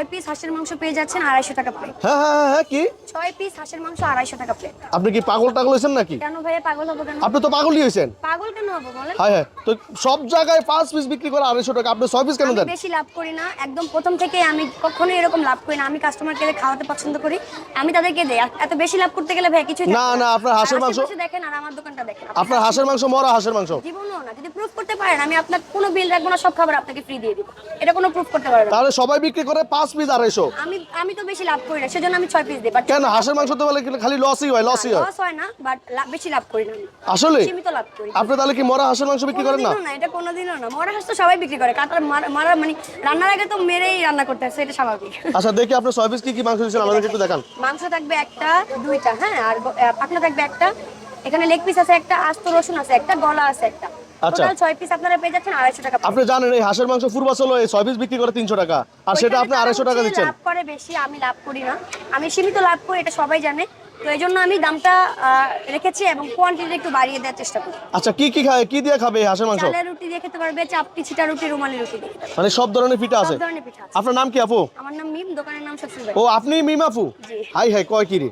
ছয় পিস হাঁসের মাংস পেয়ে যাচ্ছেন আড়াইশো টাকা প্লেট হ্যাঁ হ্যাঁ হ্যাঁ হ্যাঁ কি? ছয় পিস হাঁসের মাংস আড়াইশো টাকা প্লেট আপনি কি পাগল টাগল হয়েছেন নাকি? কেন ভাইয়া পাগল হব কেন? আপনি তো পাগলই হয়েছেন। পাগল কেন হব বলেন? হ্যাঁ হ্যাঁ তো সব জায়গায় পাঁচ পিস বিক্রি করে আড়াইশো টাকা আপনি ছয় পিস কেন আমি দেন? বেশি লাভ করি না একদম প্রথম থেকে আমি কখনোই এরকম লাভ করি না আমি কাস্টমারকে খাওয়াতে পছন্দ করি আমি তাদেরকে দেই। এত বেশি লাভ করতে গেলে ভাই কিছু না, না, আপনার হাঁসের মাংস- দেখেন আর আমার দোকানটা দেখেন। আপনার হাঁসের মাংস মরা হাঁসের মাংস। জীবনও না যদি প্রুফ করতে পারেন আমি আপনার কোনো বিল রাখব না সব খাবার আপনাকে ফ্রি দিয়ে দিব। এটা কোনো প্রুফ করতে পারবেন তাহলে সবাই বিক্রি করে পাঁচ পিস আড়াইশো। আমি আমি তো বেশি লাভ করি না সেজন্য আমি ছয় পিস দিই বাট কেন? হাঁসের মাংস তো বলে খালি লসই হয় লসই হয়। লস হয় না বাট বেশি লাভ করি না আসলে? সীমিত লাভ করি। আপনি তাহলে কি মরা হাঁসের মাংস বিক্রি করেন না? না এটা কোনোদিনও না। মরা হাঁস তো সবাই বিক্রি করে কাটার মারা- মানে রান্নার আগে তো মেরেই রান্না করতে হয় এটা স্বাভাবিক। আচ্ছা দেখি আপনার ছয় পিস কি কি মাংস দিচ্ছেন আমাদেরকে একটু দেখান। মাংস থাকবে একটা দুইটা হ্যাঁ আর গ- থাকবে একটা এখানে লেগ পিস আছে একটা আস্ত রসুন আছে একটা গলা আছে একটা। আচ্ছা। ছয় পিস আপনারা পেয়ে যাচ্ছেন আড়াইশো টাকা আপনি জানেন এই হাঁসের মাংস পূর্বাচল এই ছয় পিস বিক্রি করে তিনশো টাকা। আর সেটা আপনি আড়াইশো টাকা দিচ্ছেন। লাভ করে বেশি আমি লাভ করি না। আমি সীমিত লাভ করি এটা সবাই জানে। তো এই জন্য আমি দামটা রেখেছি এবং কোয়ান্টিটি একটু বাড়িয়ে দেওয়ার চেষ্টা করি। আচ্ছা কি কি খায় কি দিয়ে খাবে হাঁসের মাংস? চালের রুটি দিয়ে খেতে পারবে চাপটি ছিটা রুটি রুমালি রুটি দিয়ে মানে সব ধরনের পিঠা আছে? সব ধরনের পিঠা আছে। আপনার নাম কি আপু? আমার নাম মিম দোকানের নাম ও আপনি মিমাফু জি। হাই হাই কয় কি রে?